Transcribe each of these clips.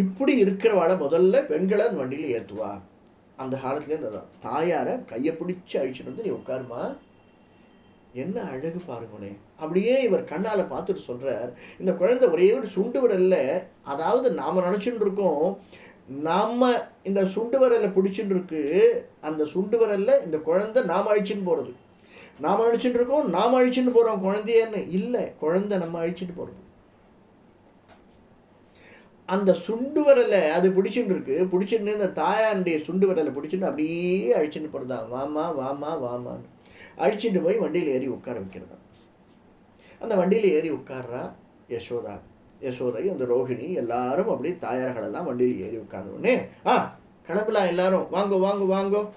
இப்படி இருக்கிறவாளை முதல்ல பெண்களை அந்த வண்டியில் ஏற்றுவா அந்த காலத்துலேருந்து அதான் தாயாரை கையை பிடிச்சி அழிச்சுட்டு வந்து நீ உட்காருமா என்ன அழகு பாருங்களேன் அப்படியே இவர் கண்ணால் பார்த்துட்டு சொல்கிறார் இந்த குழந்தை ஒரே ஒரு சுண்டு விரல்ல அதாவது நாம் நினச்சிட்டு இருக்கோம் நாம் இந்த சுண்டு விரல்ல பிடிச்சுட்டு இருக்கு அந்த சுண்டு விரல்ல இந்த குழந்தை நாம அழிச்சின்னு போகிறது நாம் அழிச்சுட்டு இருக்கோம் நாம அழிச்சுட்டு போகிறோம் குழந்தையன்னு. இல்லை குழந்தை நம்ம அழிச்சிட்டு போகிறது அந்த சுண்டு விரலை அது பிடிச்சுட்டு இருக்கு. பிடிச்சுன்னு இந்த தாயாருடைய சுண்டு விரலை பிடிச்சிட்டு அப்படியே அழிச்சுட்டு போறதா வாமா வாமா வாமான்னு. அழிச்சுட்டு போய் வண்டியில் ஏறி உட்கார வைக்கிறதா அந்த வண்டியில் ஏறி உட்கார்றா யசோதா. யசோதை அந்த ரோஹிணி எல்லாரும் அப்படியே தாயார்களெல்லாம் வண்டியில் ஏறி உட்கார்ந்த ஆ கிளம்பலாம் எல்லாரும். வாங்கோ வாங்கோ வாங்கோ.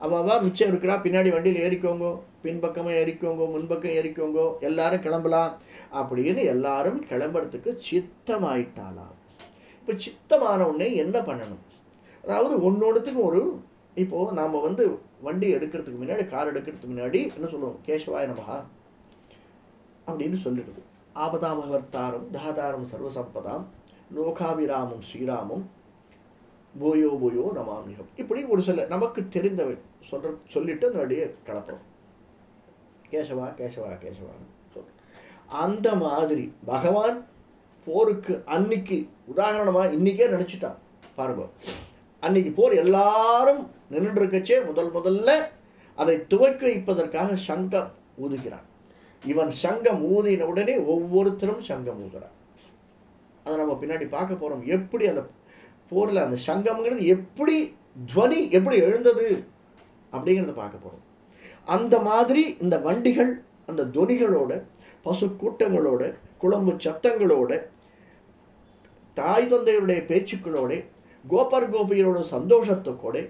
அவாவா மிச்சம் இருக்கிறா. பின்னாடி வண்டியில் ஏறிக்கோங்கோ. பின்பக்கமும் ஏறிக்கோங்கோ. முன்பக்கம் ஏறிக்கோங்கோ. எல்லாரும் கிளம்பலாம். அப்படின்னு எல்லாரும் கிளம்புறதுக்கு சித்தமாயிட்டாளாம். இப்போ சித்தமான உடனே என்ன பண்ணணும்? அதாவது ஒன்னொடத்துக்கும் ஒரு இப்போ நாம வந்து வண்டி எடுக்கிறதுக்கு முன்னாடி கார் எடுக்கிறதுக்கு முன்னாடி என்ன சொல்லுவோம்? கேசவாய நமகா அப்படின்னு சொல்லிடுது. ஆபதாமகர்த்தாரம் தாதாரம் சர்வசம்பதாம் லோகாபிராமம் ஸ்ரீராமம் போயோ போயோ நமாமிகம். இப்படி ஒரு சில நமக்கு தெரிந்தவை சொல்ற சொல்லிட்டு அந்த வழியை கிளப்புறோம். கேசவா கேசவா கேசவா. சொல்றோம் அந்த மாதிரி பகவான் போருக்கு அன்னைக்கு உதாரணமாக இன்னைக்கே நினச்சிட்டான் பாருங்க. அன்னைக்கு போர் எல்லாரும் நின்று இருக்கச்சே முதல் முதல்ல அதை துவக்கி வைப்பதற்காக சங்கம் ஊதுகிறான். இவன் சங்கம் ஊதின உடனே ஒவ்வொருத்தரும் சங்கம் ஊதுறான். அதை நம்ம பின்னாடி பார்க்க போகிறோம் எப்படி அந்த போரில் அந்த சங்கம்ங்கிறது எப்படி துவனி எப்படி எழுந்தது அப்படிங்கிறத பார்க்க போகிறோம் அந்த மாதிரி இந்த வண்டிகள் அந்த துவனிகளோட பசு கூட்டங்களோட குழம்பு சத்தங்களோட தாய் தந்தையருடைய பேச்சுக்களோட கோபர் கோபியரோட சந்தோஷத்துக்கூட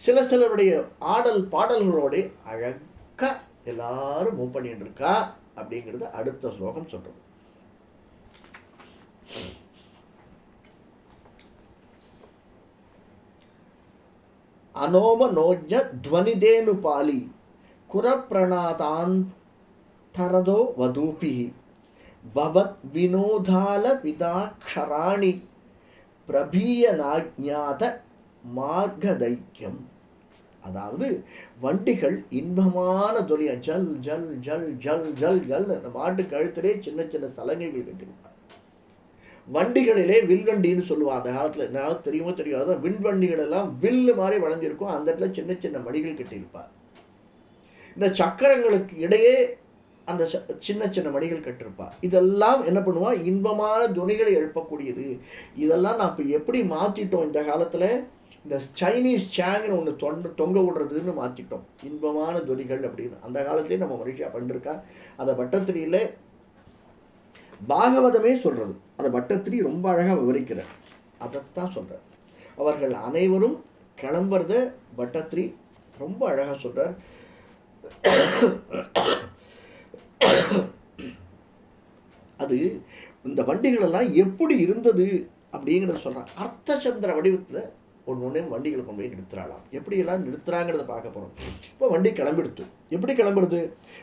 சில சிலருடைய ஆடல் பாடல்களோட அழகாக எல்லாரும் மூவ் பண்ணிட்டு இருக்கா அப்படிங்கிறது அடுத்த ஸ்லோகம் சொல்றது அனோம நோஜ துவனிதேனு பாலி குரப்பிரணாதாந்தரதோ வதூபி பவத் வினோதால விதாக்ஷராணி பிரபீயநாஜாத மார்கதைக்கியம் அதாவது வண்டிகள் இன்பமான துணிய ஜல் ஜல் ஜல் ஜல் ஜல் ஜல் அந்த மாட்டு கழுத்திலே சின்ன சின்ன சலங்கைகள் கட்டிருப்பாங்க வண்டிகளிலே வில்வண்டின்னு சொல்லுவாங்க. அந்த காலத்தில் இந்த தெரியுமோ தெரியாதோ? விண்வண்டிகள் எல்லாம் வில்லு மாதிரி வளைஞ்சிருக்கும். அந்த இடத்துல சின்ன சின்ன மடிகள் கட்டியிருப்பார் இந்த சக்கரங்களுக்கு இடையே அந்த ச- சின்ன சின்ன மணிகள் கட்டிருப்பா. இதெல்லாம் என்ன பண்ணுவா? இன்பமான துணிகளை எழுப்பக்கூடியது. இதெல்லாம் நான் இப்போ எப்படி மாற்றிட்டோம் இந்த காலத்தில்? இந்த சைனீஸ் சேங்னு ஒன்று தொண்ட தொங்க விடுறதுன்னு மாற்றிட்டோம் இன்பமான துணிகள் அப்படின்னு. அந்த காலத்துலேயே நம்ம மனுஷா பண்ணிருக்கா. அந்த பட்டத்திரியில் பாகவதமே சொல்கிறது அந்த பட்டத்திரி ரொம்ப அழகாக விவரிக்கிறார். அதைத்தான் சொல்கிறார் அவர்கள் அனைவரும் கிளம்புறத பட்டத்திரி ரொம்ப அழகாக சொல்கிறார் அது இந்த வண்டிகளெல்லாம் எப்படி இருந்தது அப்படிங்கிறத சொல்கிறான் அர்த்தச்சந்திர வடிவத்தில் ஒன்று ஒன்றே வண்டிகளை கொண்டு போய் நிறுத்துறாளாம். எப்படியெல்லாம் நிறுத்துறாங்கிறத பார்க்க போகிறோம் இப்போ வண்டி கிளம்பிடுத்து. எப்படி கிளம்புறது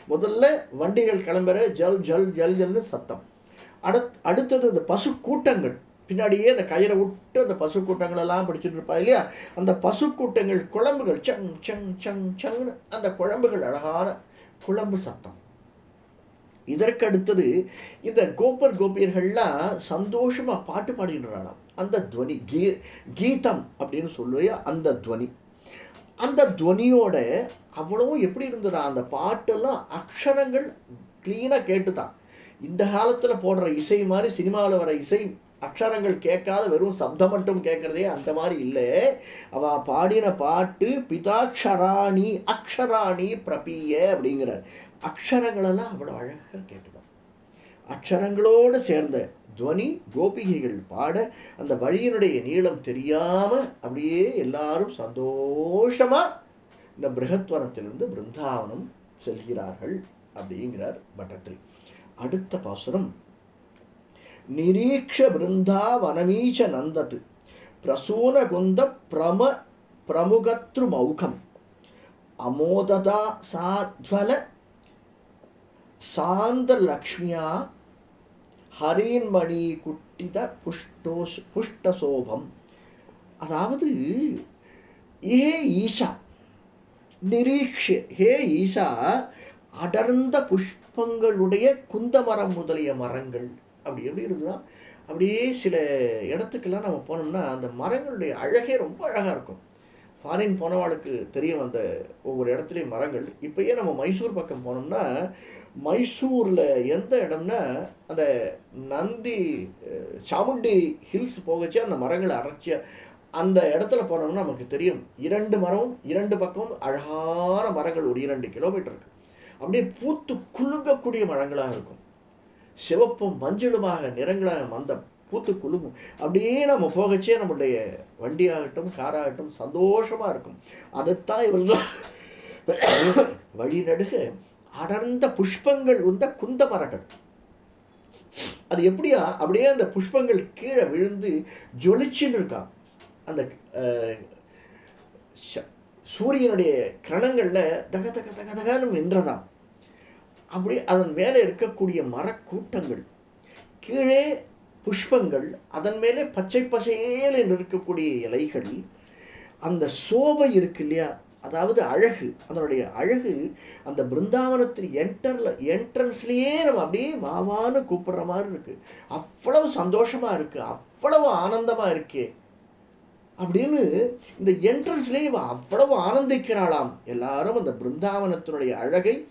முதல்ல வண்டிகள் கிளம்புற ஜல் ஜல் ஜல் ஜல்னு சத்தம். அடுத் அடுத்தது அந்த பசு கூட்டங்கள் பின்னாடியே அந்த கயிறை விட்டு அந்த பசு கூட்டங்கள் எல்லாம் பிடிச்சிட்டு இருப்பா இல்லையா? அந்த பசு கூட்டங்கள் குழம்புகள் சங் சங் சங் சங்னு அந்த குழம்புகள் அழகான குழம்பு சத்தம். இதற்கு அடுத்தது இந்த கோபர் கோபியர்கள்லாம் சந்தோஷமா பாட்டு பாடிடுறாளாம் அந்த துவனி கீ கீதம் அப்படின்னு சொல்லுவே அந்த துவனி. அந்த துவனியோட அவ்வளவும் எப்படி இருந்ததா? அந்த பாட்டெல்லாம் அக்ஷரங்கள் கிளீனாக கேட்டுதான். இந்த காலத்துல போடுற இசை மாதிரி சினிமாவில் வர இசை அக்ஷரங்கள் கேட்காத வெறும் சப்தம் மட்டும் கேட்கறதே அந்த மாதிரி இல்லை. அவ பாடின பாட்டு பிதாட்சராணி அக்ஷராணி பிரபிய அப்படிங்கிறார். அக்ஷரங்களெல்லாம் அவ்வளோ அழகாக கேட்டுதான் அக்ஷரங்களோடு சேர்ந்த துவனி கோபிகைகள் பாட அந்த வழியினுடைய நீளம் தெரியாமல் அப்படியே எல்லாரும் சந்தோஷமாக இந்த பிருகத்வனத்திலிருந்து பிருந்தாவனம் செல்கிறார்கள் அப்படிங்கிறார் பட்டத்திரி அடுத்த பாசுரம். நிரீக்ஷ பிருந்தாவனமீச்ச நந்தத்து பிரசூனகுந்த பிரம பிரமுகத்ருமௌகம் அமோததா சாத்வல சாந்த லக்ஷ்மியா ஹரின்மணி குட்டித புஷ்டோஸ் புஷ்டசோபம். அதாவது ஏ ஈஷா நிரீக்ஷ ஹே ஈஷா அடர்ந்த புஷ்பங்களுடைய குந்தமரம் முதலிய மரங்கள். அப்படி எப்படி இருந்ததுன்னா அப்படியே சில இடத்துக்கெல்லாம் நம்ம போனோம்னா அந்த மரங்களுடைய அழகே ரொம்ப அழகாக இருக்கும். ஃபாரின் போனவாளுக்கு தெரியும் அந்த ஒவ்வொரு இடத்துலையும் மரங்கள். இப்போயே நம்ம மைசூர் பக்கம் போனோம்னா மைசூரில் எந்த இடம்னா அந்த நந்தி சாமுண்டி ஹில்ஸ் போகச்சு அந்த மரங்களை அரைச்சி அந்த இடத்துல போனோம்னா நமக்கு தெரியும். இரண்டு மரம் இரண்டு பக்கம் அழகான மரங்கள் ஒரு இரண்டு கிலோமீட்டர் இருக்கு அப்படியே பூத்து குலுங்கக்கூடிய மரங்களாக இருக்கும். சிவப்பும் மஞ்சளுமாக நிறங்களாக மந்தம் பூத்து குலுங்கும் அப்படியே நம்ம போகச்சே நம்மளுடைய வண்டியாகட்டும் காராகட்டும் சந்தோஷமா இருக்கும். அதைத்தான் இவர்கள் வழிநடுக அடர்ந்த புஷ்பங்கள் உந்த குந்த மரங்கள். அது எப்படியா? அப்படியே அந்த புஷ்பங்கள் கீழே விழுந்து ஜொலிச்சுன்னு இருக்கான் அந்த அஹ், ச- சூரியனுடைய கிரணங்கள்ல தக தக தக தகன்னு நின்றதாம். அப்படி அதன் மேலே இருக்கக்கூடிய மரக்கூட்டங்கள் கீழே புஷ்பங்கள் அதன் மேலே பச்சை பசேல் என்று இருக்கக்கூடிய இலைகள் அந்த சோபை இருக்கு இல்லையா? அதாவது அழகு அதனுடைய அழகு அந்த பிருந்தாவனத்தின் என்டர்ல என்ட்ரன்ஸ்லேயே நம்ம அப்படியே மாவான்னு கூப்பிடுற மாதிரி இருக்கு. அவ்வளவு சந்தோஷமா இருக்கு அவ்வளவு ஆனந்தமா இருக்கே. அப்படின்னு இந்த என்ட்ரன்ஸ்லேயே இவன் அவ்வளவு ஆனந்திக்கிறாளாம். எல்லாரும் அந்த பிருந்தாவனத்தினுடைய அழகை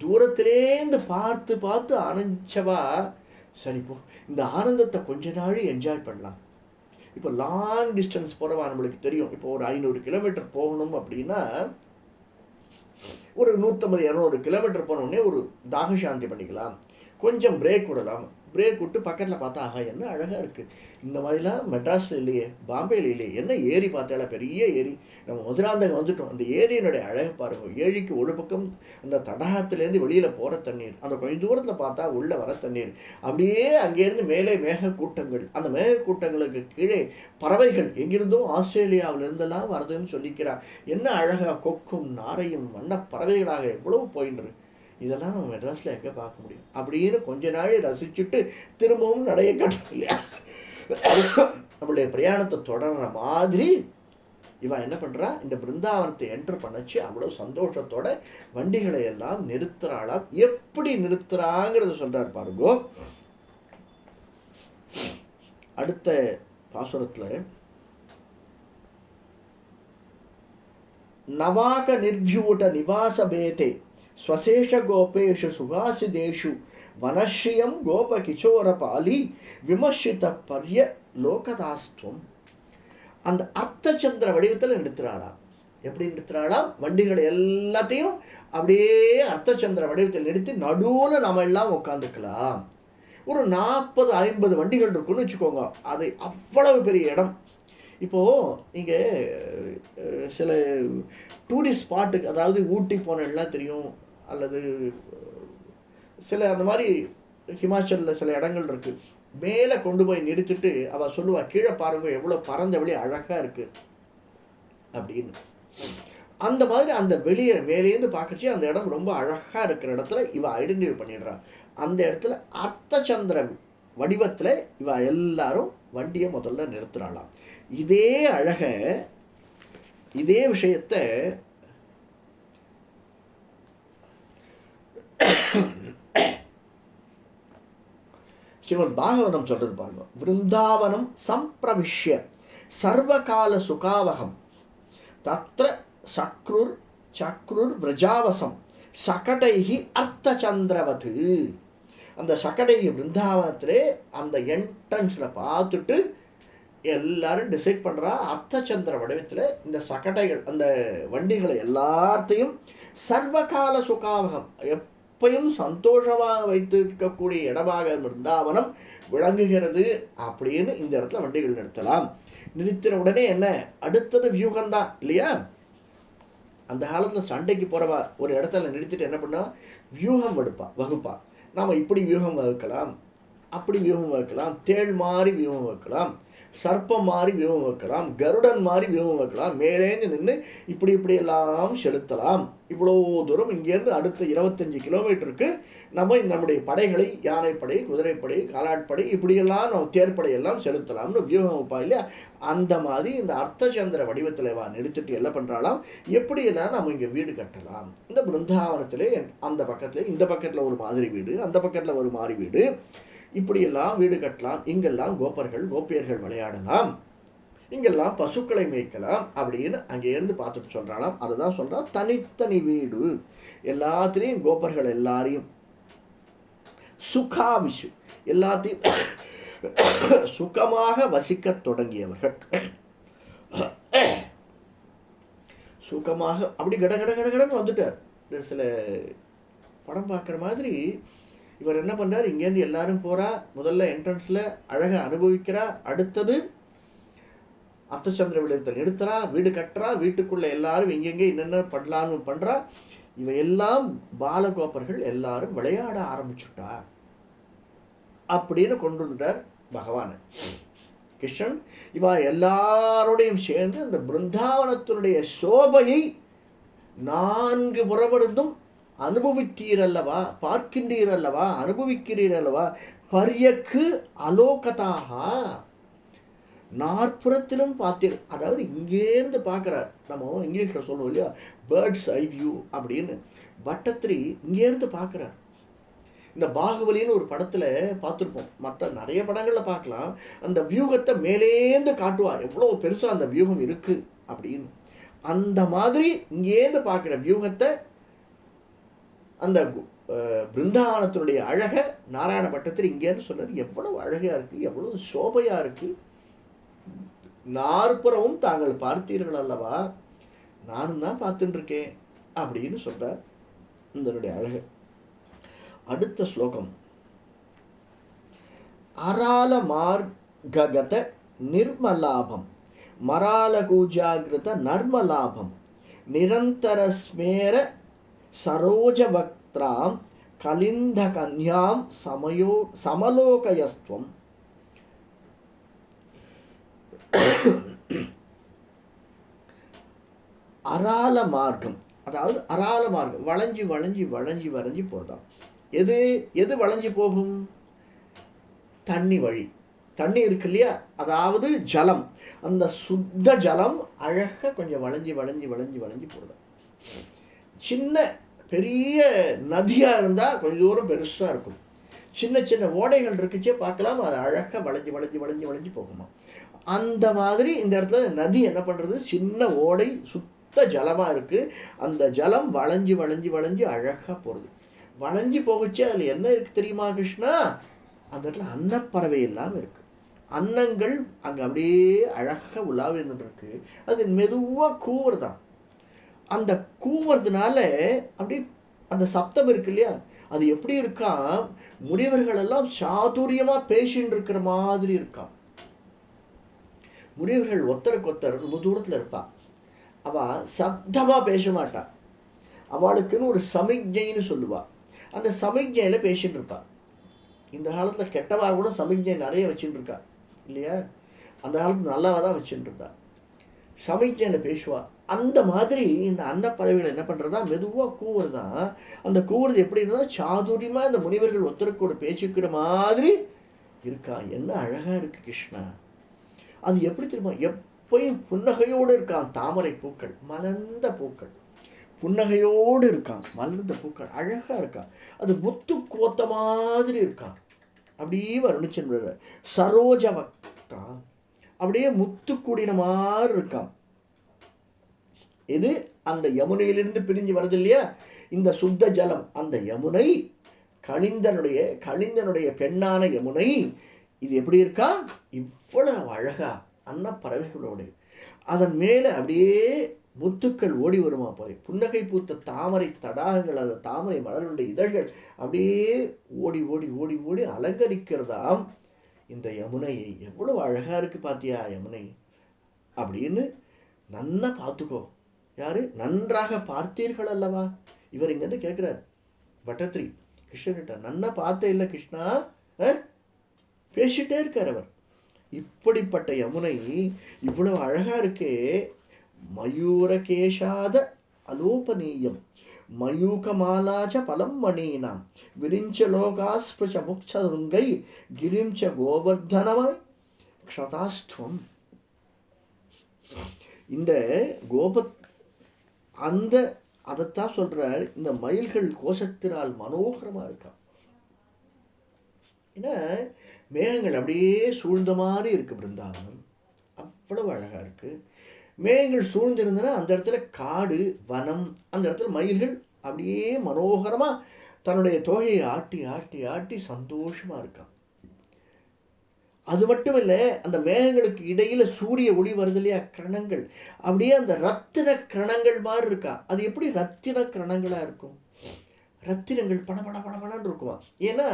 தூரத்திலேந்து பார்த்து பார்த்து ஆனந்திச்சவா. சரி போ. இந்த ஆனந்தத்தை கொஞ்ச நாள் என்ஜாய் பண்ணலாம். இப்போ லாங் டிஸ்டன்ஸ் போகிறவா நம்மளுக்கு தெரியும். இப்போ ஒரு ஐநூறு கிலோமீட்டர் போகணும் அப்படின்னா ஒரு நூற்றம்பது இரநூறு கிலோமீட்டர் போன உடனே ஒரு தாக சாந்தி பண்ணிக்கலாம். கொஞ்சம் பிரேக் விடலாம். பிரேக் விட்டு பக்கத்தில் பார்த்தா ஆகா என்ன அழகாக இருக்குது இந்த மாதிரிலாம் மெட்ராஸில் இல்லையே பாம்பேயில் இல்லையே என்ன ஏரி பார்த்தால பெரிய ஏரி. நம்ம மதுராந்தகம் வந்துட்டோம். அந்த ஏரியினுடைய அழகை பாருங்க. ஏரிக்கு ஒரு பக்கம் அந்த தடாகத்துலேருந்து வெளியில் போகிற தண்ணீர் அந்த கொஞ்சம் தூரத்தில் பார்த்தா உள்ளே வர தண்ணீர். அப்படியே அங்கேருந்து மேலே மேக கூட்டங்கள் அந்த மேக கூட்டங்களுக்கு கீழே பறவைகள். எங்கிருந்தோ ஆஸ்திரேலியாவிலிருந்தெல்லாம் வருதுன்னு சொல்லிக்கிறா. என்ன அழகாக கொக்கும் நாரையும் வண்ண பறவைகளாக எவ்வளவு போயின்னு இதெல்லாம் நம்ம மெட்ராஸில் எங்கே பார்க்க முடியும்? அப்படின்னு கொஞ்ச நாள் ரசிச்சுட்டு திரும்பவும் நடைய கட்டணும் இல்லையா நம்மளுடைய பிரயாணத்தை தொடர்ற மாதிரி இவன் என்ன பண்றா? இந்த பிருந்தாவனத்தை என்டர் பண்ணச்சு. அவ்வளோ சந்தோஷத்தோட வண்டிகளை எல்லாம் நிறுத்துறாளாம். எப்படி நிறுத்துறாங்கிறத சொல்கிறார் பாருங்கோ. அடுத்த பாசுரத்தில் நவாக நிர்வியூட நிவாச பேதே ஸ்வசேஷ கோபேஷு சுகாசிதேஷு வனஸ்ரீயம் கோப கிச்சோரபாலி விமர்சித விமர்சித்த லோகதாஸ்துவம் அந்த அர்த்தச்சந்திர வடிவத்தில் நிறுத்துறாளாம் எப்படி நிறுத்துறாளாம் வண்டிகளை எல்லாத்தையும் அப்படியே அர்த்தச்சந்திர வடிவத்தில் நிறுத்தி நடுவில் நம்ம எல்லாம் உட்காந்துக்கலாம் ஒரு நாற்பது ஐம்பது வண்டிகள் இருக்குன்னு வச்சுக்கோங்க அது அவ்வளவு பெரிய இடம் இப்போ நீங்கள் சில டூரிஸ்ட் ஸ்பாட்டுக்கு அதாவது ஊட்டி போன எல்லாம் தெரியும் அல்லது சில அந்த மாதிரி ஹிமாச்சலில் சில இடங்கள் இருக்குது மேலே கொண்டு போய் நிறுத்திட்டு அவள் சொல்லுவா கீழே பாருங்க எவ்வளோ பறந்த வெளி அழகாக இருக்குது அப்படின்னு. அந்த மாதிரி அந்த வெளியே மேலேருந்து பார்க்கச்சு அந்த இடம் ரொம்ப அழகாக இருக்கிற இடத்துல இவள் ஐடென்டிஃபை பண்ணிடுறான் அந்த இடத்துல அர்த்தச்சந்திர வடிவத்தில் இவ எல்லாரும் வண்டியை முதல்ல நிறுத்துறாளாம். இதே அழக இதே விஷயத்த ஸ்ரீமத் பாகவதம் சொல்றது பாருங்க. விருந்தாவனம் சம்பிரவிஷ்ய சர்வகால சுகாவகம். தத்ர சக்ருர் சக்ருர் விரஜாவசம். சகடைகி சந்திரவது அந்த சகடைகி பிருந்தாவனத்திலே அந்த என்ட்ரன்ஸில் பார்த்துட்டு எல்லாரும் டிசைட் பண்றா அர்த்தச்சந்திர வடிவத்தில் இந்த சகடைகள் அந்த வண்டிகளை எல்லாத்தையும் சர்வகால சுகாவகம். எப் எப்பையும் சந்தோஷமாக வைத்திருக்கக்கூடிய இடமாக பிருந்தாவனம் விளங்குகிறது அப்படின்னு இந்த இடத்துல வண்டிகள் நிறுத்தலாம். நிறுத்தின உடனே என்ன? அடுத்தது வியூகம்தான் இல்லையா? அந்த காலத்தில் சண்டைக்கு போகிறவா ஒரு இடத்துல நிறுத்திட்டு என்ன பண்ணா? வியூகம் எடுப்பா வகுப்பா. நாம் இப்படி வியூகம் வகுக்கலாம் அப்படி வியூகம் வகுக்கலாம் தேள் மாதிரி வியூகம் வகுக்கலாம். சர்ப்பம் மாதிரி வியூகம் வைக்கலாம் கருடன் மாதிரி வியூகம் வைக்கலாம் மேலேந்து நின்று இப்படி இப்படி எல்லாம் செலுத்தலாம். இவ்வளோ தூரம் இங்கேருந்து அடுத்த இருபத்தஞ்சி கிலோமீட்டருக்கு நம்ம நம்முடைய படைகளை யானைப்படை குதிரைப்படை காலாட்படை இப்படியெல்லாம் நம்ம தேர்ப்படை எல்லாம் செலுத்தலாம்னு வியூகம் வைப்பா இல்லையா? அந்த மாதிரி இந்த அர்த்தச்சந்திர வடிவத்தில் வா நிறுத்திட்டு என்ன பண்ணுறாலாம் எப்படியெல்லாம் நம்ம இங்கே வீடு கட்டலாம். இந்த பிருந்தாவனத்திலே அந்த பக்கத்தில் இந்த பக்கத்தில் ஒரு மாதிரி வீடு அந்த பக்கத்தில் ஒரு மாதிரி வீடு. இப்படியெல்லாம் வீடு கட்டலாம் இங்கெல்லாம் கோப்பர்கள் கோபியர்கள் விளையாடலாம் இங்கெல்லாம் பசுக்களை மேய்க்கலாம் அப்படின்னு அங்கேருந்து பார்த்துட்டு சொல்றாளாம். அதுதான் சொல்றா தனித்தனி வீடு. எல்லாத்துலேயும் கோப்பர்கள் எல்லாரையும் சுகாவிஷு எல்லாத்தையும் சுகமாக வசிக்கத் தொடங்கியவர்கள். சுகமாக அப்படி கட கட கட கடன்னு வந்துட்டார். சில படம் பார்க்குற மாதிரி இவர் என்ன பண்ணுறார் இங்கேருந்து எல்லாரும் போறா. முதல்ல என்ட்ரன்ஸ்ல அழகை அனுபவிக்கிறா. அடுத்தது அர்த்தச்சந்திர விடயத்தை நிறுத்துறா. வீடு கட்டுறா. வீட்டுக்குள்ள எல்லாரும் எங்கெங்கே என்னென்ன பண்ணலான்னு பண்றா. இவ எல்லாம் பாலகோப்பர்கள் எல்லாரும் விளையாட ஆரம்பிச்சுட்டா. அப்படின்னு கொண்டு வந்துட்டார் பகவான். கிருஷ்ணன் இவா எல்லாரோடையும் சேர்ந்து அந்த பிருந்தாவனத்தினுடைய சோபையை நான்கு புறமிருந்தும் அனுபவித்தீர் அல்லவா பார்க்கின்றீர் அல்லவா அனுபவிக்கிறீர் அல்லவா பரியக்கு அலோகதாக நாற்புறத்திலும் பார்த்தீர். அதாவது இங்கேருந்து பார்க்குறார். நம்ம இங்கிலீஷில் சொல்லுவோம் இல்லையா? பேர்ட்ஸ் ஐ வியூ அப்படின்னு. பட்டத்திரி இங்கேருந்து பார்க்குறார். இந்த பாகுபலின்னு ஒரு படத்தில் பார்த்துருப்போம். மற்ற நிறைய படங்களில் பார்க்கலாம். அந்த வியூகத்தை மேலேந்து காட்டுவா. எவ்வளோ பெருசாக அந்த வியூகம் இருக்குது அப்படின்னு. அந்த மாதிரி இங்கேருந்து பார்க்குற வியூகத்தை அந்த பிருந்தாவனத்தினுடைய அழக நாராயண பட்டத்தில் இங்கேன்னு சொன்னார் எவ்வளவு அழகாக இருக்குது எவ்வளவு சோபையாக இருக்குது நாற்புறமும் தாங்கள் பார்த்தீர்கள் அல்லவா? நானும் தான் பார்த்துட்டுருக்கேன் அப்படின்னு சொல்கிறார் இதனுடைய அழகு. அடுத்த ஸ்லோகம். அரால மார்ககத நிர்மலாபம் மராலகூஜாகிருத நர்மலாபம் நிரந்தர ஸ்மேர சரோஜவக்திராம் கலிந்த கன்யாம் சமயோ சமலோகயஸ்துவம். அரால மார்க்கம் அதாவது அரால மார்க்கம் வளைஞ்சி வளைஞ்சி வளைஞ்சி வளைஞ்சி போறதாம். எது எது வளைஞ்சி போகும்? தண்ணி வழி. தண்ணி இருக்கு இல்லையா? அதாவது ஜலம். அந்த சுத்த ஜலம் அழகாக கொஞ்சம் வளைஞ்சி வளைஞ்சி வளைஞ்சி வளைஞ்சி போறதாம். சின்ன பெரிய நதியாக இருந்தால் கொஞ்ச தூரம் பெருசாக இருக்கும். சின்ன சின்ன ஓடைகள் இருக்குச்சே பார்க்கலாம் அது அழகாக வளைஞ்சு வளைஞ்சு வளைஞ்சு வளைஞ்சு போகுமா. அந்த மாதிரி இந்த இடத்துல நதி என்ன பண்ணுறது சின்ன ஓடை சுத்த ஜலமாக இருக்குது அந்த ஜலம் வளைஞ்சு வளைஞ்சு வளைஞ்சு அழகாக போகிறது வளைஞ்சு போகுச்சு அதில் என்ன இருக்குது தெரியுமா கிருஷ்ணா? அந்த இடத்துல அன்னப்பறவை இல்லாமல் இருக்குது அன்னங்கள் அங்கே அப்படியே அழகாக உலாவிருந்துட்டு இருக்கு. அது மெதுவாக கூவுறதான் அந்த கூவுறதுனால அப்படியே அந்த சப்தம் இருக்கு இல்லையா? அது எப்படி இருக்கா முனிவர்கள் எல்லாம் சாதுரியமா பேசின்னு இருக்கிற மாதிரி இருக்கான் முனிவர்கள் ஒத்தருக்கு ஒத்தர் ரொம்ப தூரத்துல இருப்பான் அவ சத்தமா பேச மாட்டா. அவளுக்குன்னு ஒரு சமிக்ஞைன்னு சொல்லுவா. அந்த சமிக்ஞையில பேசிட்டு இருப்பா. இந்த காலத்துல கெட்டவா கூட சமிக்ஞை நிறைய வச்சுட்டு இருக்கா. இல்லையா? அந்த காலத்துல நல்லவா தான் வச்சுட்டு இருந்தா சமிக்ஞையில பேசுவா. அந்த மாதிரி இந்த அன்னப்பறவைகள் என்ன பண்ணுறதா மெதுவாக கூவுறதா அந்த கூவுறது எப்படி இருந்தால் சாதுரியமாக இந்த முனிவர்கள் ஒருத்தருக்கு பேச்சுக்கிற மாதிரி இருக்கா? என்ன அழகாக இருக்குது கிருஷ்ணா. அது எப்படி தெரியுமா? எப்பயும் புன்னகையோடு இருக்கான் தாமரை பூக்கள் மலர்ந்த பூக்கள். புன்னகையோடு இருக்கான் மலர்ந்த பூக்கள் அழகாக இருக்கான் அது முத்து கோத்த மாதிரி இருக்கான் அப்படியே வருணிச்சன் சரோஜவக்தா அப்படியே முத்து கூடின மாதிரி இருக்கான். இது அந்த யமுனையிலிருந்து பிரிஞ்சு வருது இல்லையா? இந்த சுத்த ஜலம். அந்த யமுனை கலிந்தனுடைய கலிந்தனுடைய பெண்ணான யமுனை. இது எப்படி இருக்கா? இவ்வளவு அழகா அன்ன அன்னப்பறவைகளோடு. அதன் மேலே அப்படியே முத்துக்கள் ஓடி வருமா போய் புன்னகை பூத்த தாமரை தடாகங்கள் அந்த தாமரை மலருடைய இதழ்கள் அப்படியே ஓடி ஓடி ஓடி ஓடி அலங்கரிக்கிறதாம். இந்த யமுனையை எவ்வளவு அழகாக இருக்குது பார்த்தியா யமுனை? அப்படின்னு நல்லா பார்த்துக்கோ. யார்? நன்றாக பார்த்தீர்கள் அல்லவா? இவர் இங்கேருந்து கேட்குறார். பட்டத்ரி கிருஷ்ணன்கிட்ட நன்னா பார்த்தே இல்லை கிருஷ்ணா? பேசிட்டே இருக்கார் அவர். இப்படிப்பட்ட யமுனை இவ்வளவு அழகா இருக்கே. மயூரகேஷாத அலோபனீயம். மயூகமாலாச்ச பலம் மணீனாம். விரிஞ்ச லோகாஸ்பிருஷ முக்ஷருங்கை கிரிஞ்ச கோவர்தனமாய் க்ஷதாஸ்துவம். இந்த கோபத் அந்த அதைத்தான் சொல்றார் இந்த மயில்கள் கோஷத்தினால் மனோகரமா இருக்கான் ஏன்னா மேகங்கள் அப்படியே சூழ்ந்த மாதிரி இருக்கு பிருந்தாவனம். அவ்வளவு அழகா இருக்கு. மேகங்கள் சூழ்ந்திருந்தனா அந்த இடத்துல காடு வனம் அந்த இடத்துல மயில்கள் அப்படியே மனோகரமா தன்னுடைய தோகையை ஆட்டி ஆட்டி ஆட்டி சந்தோஷமா இருக்கான் அது மட்டும் இல்லை அந்த மேகங்களுக்கு இடையில் சூரிய ஒளி வருது இல்லையா? கிரணங்கள். அப்படியே அந்த ரத்தின கிரணங்கள் மாதிரி இருக்கா? அது எப்படி ரத்தின கிரணங்களாக இருக்கும்? ரத்தினங்கள் பளபள பளபளன்னு இருக்குமா? ஏன்னா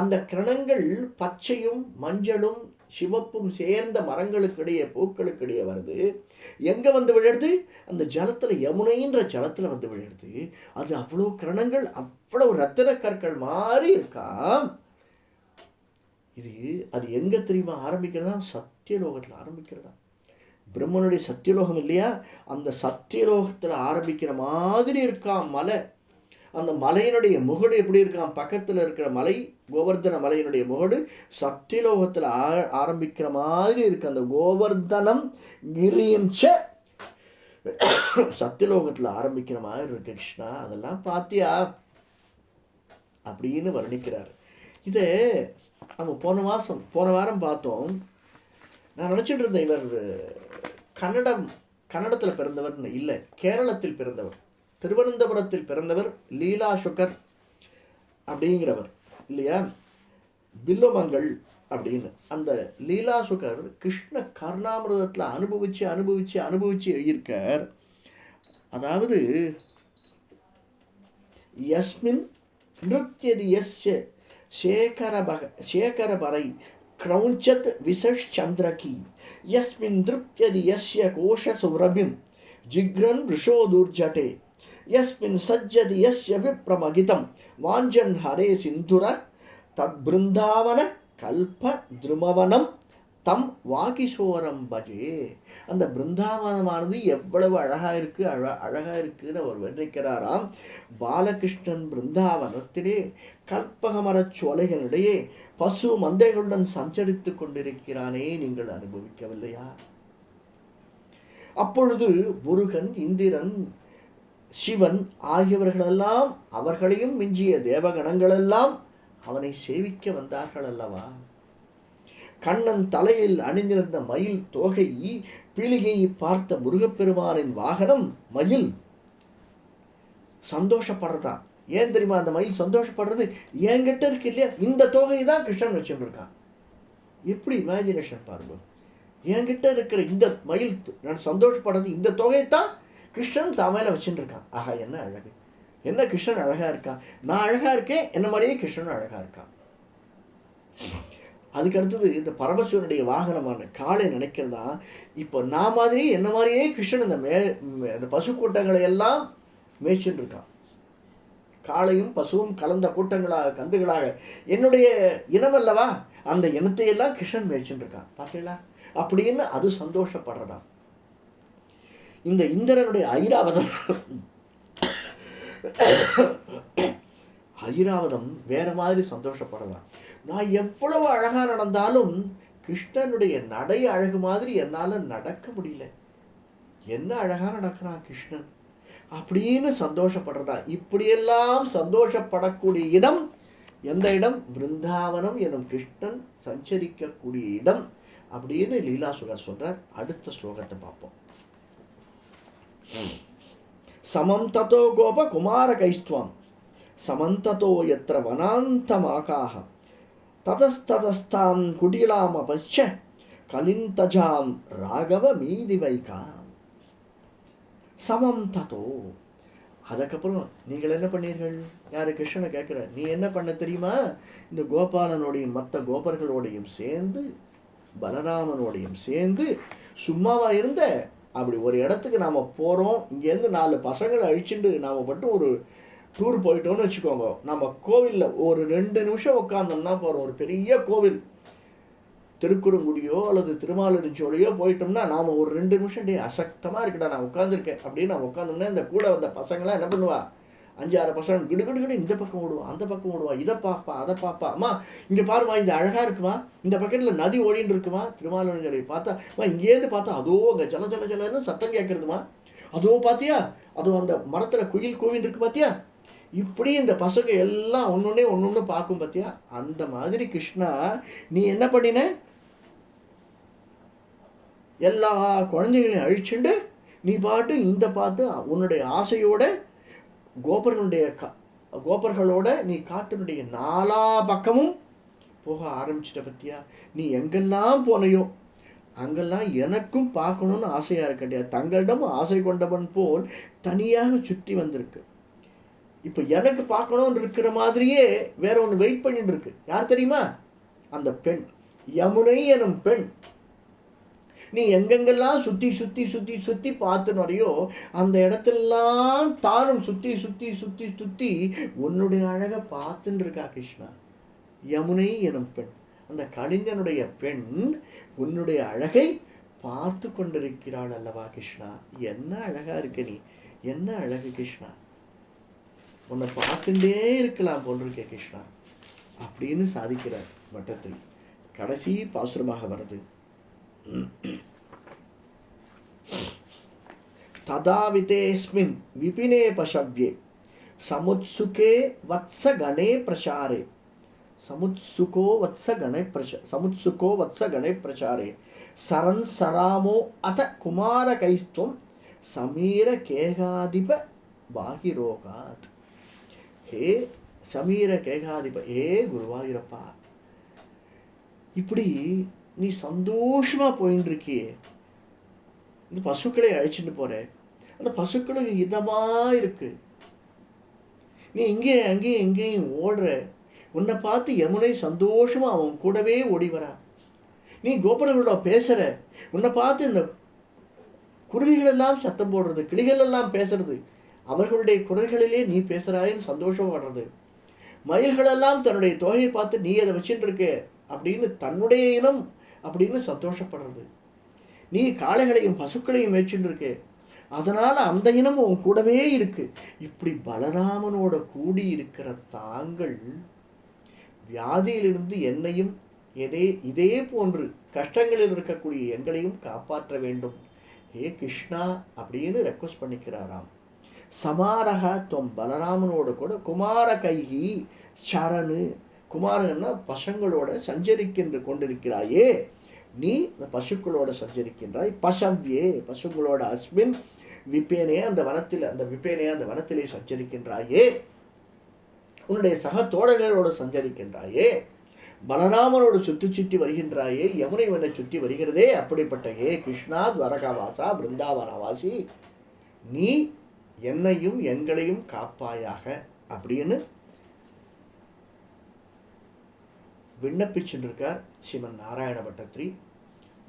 அந்த கிரணங்கள் பச்சையும் மஞ்சளும் சிவப்பும் சேர்ந்த மரங்களுக்கிடையே பூக்களுக்கிடையே வருது. எங்கே வந்து விழுது? அந்த ஜலத்தில் யமுனைன்ற ஜலத்தில் வந்து விழுது. அது அவ்வளோ கிரணங்கள் அவ்வளோ ரத்தின கற்கள் மாதிரி இருக்கா? இது அது எங்கே தெரியுமா ஆரம்பிக்கிறதா? சத்தியலோகத்தில் ஆரம்பிக்கிறதா? பிரம்மனுடைய சத்தியலோகம் இல்லையா? அந்த சத்தியலோகத்தில் ஆரம்பிக்கிற மாதிரி இருக்கான் மலை. அந்த மலையினுடைய முகடு எப்படி இருக்கான் பக்கத்தில் இருக்கிற மலை கோவர்தன மலையினுடைய முகடு சத்தியலோகத்தில் ஆ- ஆரம்பிக்கிற மாதிரி இருக்கு. அந்த கோவர்தனம் கிரியும் சத்தியலோகத்தில் ஆரம்பிக்கிற மாதிரி இருக்கு கிருஷ்ணா. அதெல்லாம் பாத்தியா? அப்படின்னு வர்ணிக்கிறார். இது நம்ம போன மாதம் போன வாரம் பார்த்தோம். நான் நினைச்சிட்டு இருந்தேன் இவர் கன்னடம் கன்னடத்துல பிறந்தவர் இல்லை கேரளத்தில் பிறந்தவர். திருவனந்தபுரத்தில் பிறந்தவர் லீலா சுகர் அப்படிங்கிறவர் இல்லையா? பில்லமங்கள் அப்படின்னு. அந்த லீலா சுகர் கிருஷ்ண கர்ணாமிரதத்துல அனுபவிச்சு அனுபவிச்சு அனுபவிச்சு எழுதியிருக்கார். அதாவது யஸ்மின் நிருத்தியதி எஸ் शेखरभ शेखरभरै क्रौञ्चत् विसश्चन्द्रकी यस्मिन् दृप्यदि यस्य कोशसुरभिं जिघ्रन् वृषो दुर्जटे यस्मिन् सज्जति यस्य विप्रमगितं वाञ्छन् हरे सिन्धुर तद्बृन्दावन कल्पद्रुमवनं தம் வாகிசோரம் பஜே. அந்த பிருந்தாவனமானது எவ்வளவு அழகா இருக்கு அழ அழகா இருக்குன்னு அவர் வர்ணிக்கிறாராம் பாலகிருஷ்ணன் பிருந்தாவனத்திலே கல்பக மரச் சோலைகளிடையே பசு மந்தைகளுடன் சஞ்சரித்துக் கொண்டிருக்கிறானே நீங்கள் அனுபவிக்கவில்லையா? அப்பொழுது முருகன் இந்திரன் சிவன் ஆகியவர்களெல்லாம் அவர்களையும் மிஞ்சிய தேவகணங்களெல்லாம் அவனை சேவிக்க வந்தார்கள் அல்லவா கண்ணன் தலையில் அணிந்திருந்த மயில் தோகை பீலிகையை பார்த்த முருகப்பெருமானின் வாகனம் மயில். சந்தோஷப்படுறதா? ஏன் தெரியுமா அந்த மயில் சந்தோஷப்படுறது? என்கிட்ட இருக்கு இல்லையா? இந்த தொகை தான் கிருஷ்ணன் வச்சுருக்கான் எப்படி இமேஜினேஷன் பாருங்க. என்கிட்ட இருக்கிற இந்த மயில் நான் சந்தோஷப்படுறது இந்த தொகையை தான் கிருஷ்ணன் தாமையில வச்சுருக்கான் இருக்கான் ஆஹா என்ன அழகு. என்ன கிருஷ்ணன் அழகாக இருக்கான் நான் அழகாக இருக்கேன் என்ன மாதிரியே கிருஷ்ணன் அழகாக இருக்கான். அதுக்கு அடுத்தது இந்த பரமசிவனுடைய வாகனமான காளை நினைக்கிறதா? இப்போ நான் மாதிரி என்ன மாதிரியே கிருஷ்ணன் இந்த மே அந்த இந்த பசு கூட்டங்களை எல்லாம் மேய்ச்சின்னு இருக்கான் காளையும் பசுவும் கலந்த கூட்டங்களாக கன்றுகளாக என்னுடைய இனம் அல்லவா அந்த இனத்தை எல்லாம் கிருஷ்ணன் மேய்ச்சின்னு இருக்கான் பார்த்தீங்களா அப்படின்னு அது சந்தோஷப்படுறதா? இந்த இந்திரனுடைய ஐராவதம் ஐராவதம் வேற மாதிரி சந்தோஷப்படுறதா? நான் எவ்வளவு அழகா நடந்தாலும் கிருஷ்ணனுடைய நடை அழகு மாதிரி என்னால் நடக்க முடியல. என்ன அழகா நடக்கிறான் கிருஷ்ணன்? அப்படின்னு சந்தோஷப்படுறதா? இப்படியெல்லாம் சந்தோஷப்படக்கூடிய இடம் எந்த இடம்? பிருந்தாவனம் எனும் கிருஷ்ணன் சஞ்சரிக்கக்கூடிய இடம் அப்படின்னு லீலாசுரர் சொல்றார். அடுத்த ஸ்லோகத்தை பார்ப்போம். சமம் ததோ கோப குமார கைஸ்துவம். சமந்ததோ எத்திர வனாந்தமாக ததஸ்ததஸ்தாம் குடிலாமபஷ்ய கலிந்தஜாம் ராகவ மீதி வைகாம். சமம் ததோ. அதுக்கப்புறம் நீங்கள் என்ன பண்ணீர்கள்? யாரு கிருஷ்ணனை கேட்குற? நீ என்ன பண்ண தெரியுமா? இந்த கோபாலனோடையும் மற்ற கோபர்களோடையும் சேர்ந்து பலராமனோடையும் சேர்ந்து சும்மாவா இருந்த அப்படி ஒரு இடத்துக்கு நாம் போகிறோம் இங்கேருந்து நாலு பசங்களை அழிச்சுட்டு நாம மட்டும் ஒரு டூர் போயிட்டோம்னு வச்சுக்கோங்க. நம்ம கோவிலில் ஒரு ரெண்டு நிமிஷம் உட்காந்தோம்னா போறோம் ஒரு பெரிய கோவில். திருக்குறுங்குடியோ அல்லது திருமாலிருஞ்சோலையோ போயிட்டோம்னா நாம் ஒரு ரெண்டு நிமிஷம் டே அசக்தமாக இருக்கடா நான் உட்காந்துருக்கேன் அப்படின்னு நான் உட்காந்தோம்னா இந்த கூட வந்த பசங்களாம் என்ன பண்ணுவா? அஞ்சு ஆறு பசங்க கிடு கிடு கிடு இந்த பக்கம் ஓடுவா அந்த பக்கம் விடுவா இதை பார்ப்பா அதை பார்ப்பா. அம்மா இங்கே பாருமா இது அழகாக இருக்குமா? இந்த பக்கத்தில் நதி ஓடின்னு இருக்குமா? திருமாலிருஞ்சோலை பார்த்தா அம்மா இங்கேருந்து பார்த்தா அதோ அங்கே ஜல ஜல ஜலன்னு சத்தம் கேட்குறதுமா? அதோ பார்த்தியா அதுவும் அந்த மரத்தில் குயில் கோவில் இருக்கு பார்த்தியா இப்படி இந்த பசங்க எல்லாம் ஒன்னொன்னே ஒன்னொன்னு பார்க்கும் பார்த்தியா அந்த மாதிரி கிருஷ்ணா நீ என்ன பண்ணின? எல்லா குழந்தைகளையும் அழிச்சுண்டு நீ பாட்டு இந்த பார்த்து உன்னுடைய ஆசையோட கோபர்களுடைய கோபர்களோட நீ காட்டினுடைய நாலா பக்கமும் போக ஆரம்பிச்சிட்ட பத்தியா? நீ எங்கெல்லாம் போனையோ அங்கெல்லாம் எனக்கும் பார்க்கணும்னு ஆசையாக இருக்கட்டியா தங்களிடம் ஆசை கொண்டவன் போல் தனியாக சுற்றி வந்திருக்கு. இப்போ எனக்கு பார்க்கணும்னு இருக்கிற மாதிரியே வேற ஒன்று வெயிட் பண்ணிட்டு இருக்கு யார் தெரியுமா? அந்த பெண். யமுனை எனும் பெண். நீ எங்கெங்கெல்லாம் சுற்றி சுற்றி சுற்றி சுற்றி பார்த்துனரையோ அந்த இடத்தெல்லாம் தானும் சுற்றி சுற்றி சுற்றி சுற்றி உன்னுடைய அழகை பார்த்துன்னு இருக்கா கிருஷ்ணா. யமுனை எனும் பெண். அந்த கலிங்கனுடைய பெண் உன்னுடைய அழகை பார்த்து கொண்டிருக்கிறாள் அல்லவா கிருஷ்ணா? என்ன அழகா இருக்க நீ? என்ன அழகு கிருஷ்ணா? உன்னை பார்த்துட்டே இருக்கலாம் போல் இருக்கே கிருஷ்ணா அப்படின்னு சாதிக்கிறார் வட்டத்தில் கடைசி பாசுரமாக வருது ததாவிதேஸ்மின் விபினே பசவ்யே சமுத்சுகே வத்ச கணே பிரசாரே சமுத்சுகோ வத்ச கணே பிரச சமுத்சுகோ வத்ச கணே பிரசாரே சரன் சராமோ அத குமார கைஸ்துவம் சமீர கேகாதிப பாகிரோகாத் ஹே சமீர கேகாதிப ஹே குருவாயூரப்பா இப்படி நீ சந்தோஷமா போயின்னு இருக்கியே இந்த பசுக்களை அழைச்சிட்டு போற அந்த பசுக்களுக்கு இதமா இருக்கு. நீ இங்கே அங்கேயும் எங்கேயும் ஓடுற. உன்னை பார்த்து யமுனை சந்தோஷமா அவன் கூடவே ஓடி வரா நீ கோபுரங்களோட பேசுற. உன்னை பார்த்து இந்த குருவிகள் எல்லாம் சத்தம் போடுறது கிளிகள் எல்லாம் பேசுறது. அவர்களுடைய குரல்களிலே நீ பேசுகிறாயின்னு சந்தோஷப்படுறது மயில்களெல்லாம் தன்னுடைய தொகையை பார்த்து நீ அதை வச்சுட்டு இருக்க அப்படின்னு தன்னுடைய இனம் அப்படின்னு சந்தோஷப்படுறது. நீ காளைகளையும் பசுக்களையும் மேய்ச்சிட்டு இருக்கே அதனால் அந்த இனம் உன் கூடவே இருக்கு. இப்படி பலராமனோட கூடி இருக்கிற தாங்கள் வியாதியிலிருந்து என்னையும் இதே இதே போன்று கஷ்டங்களில் இருக்கக்கூடிய எங்களையும் காப்பாற்ற வேண்டும். ஹே கிருஷ்ணா அப்படின்னு ரெக்வஸ்ட் பண்ணிக்கிறாராம். சமாரக தொம் பலராமனோட கூட குமார கைகி சரணு. குமாரன்னா பசங்களோட சஞ்சரிக்கின்ற கொண்டிருக்கிறாயே. நீ இந்த பசுக்களோட சஞ்சரிக்கின்றாய். பசவ்யே பசுங்களோட அஸ்மின் விப்பேனே அந்த வனத்தில் அந்த விப்பேனே அந்த வனத்திலே சஞ்சரிக்கின்றாயே. உன்னுடைய சக தோழர்களோடு சஞ்சரிக்கின்றாயே. பலராமனோடு சுற்றி சுற்றி வருகின்றாயே. யமுனை வனை சுற்றி வருகிறதே. அப்படிப்பட்ட ஏ கிருஷ்ணா துவரகாவாசா பிருந்தாவனவாசி. நீ என்னையும் எங்களையும் காப்பாயாக அப்படின்னு விண்ணப்பிச்சுட்டு இருக்கார் ஸ்ரீமன் நாராயண பட்டத்ரி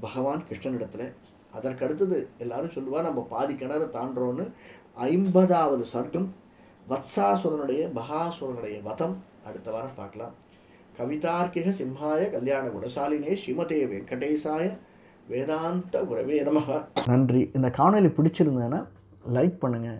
பகவான் கிருஷ்ணனிடத்தில் அதற்கு அடுத்தது எல்லாரும் சொல்லுவார் நம்ம பாதி கிணறு தாண்டோன்னு ஐம்பதாவது சர்க்கம் வத்சாசுரனுடைய மகாசுரனுடைய வதம். அடுத்த வாரம் பார்க்கலாம். கவிதார்க்கிக சிம்ஹாய கல்யாண குணசாலினே ஸ்ரீமதே வெங்கடேசாய வேதாந்த உறவே நமக. நன்றி. இந்த காணொலி பிடிச்சிருந்தேன்னா லைக் பண்ணுங்கள்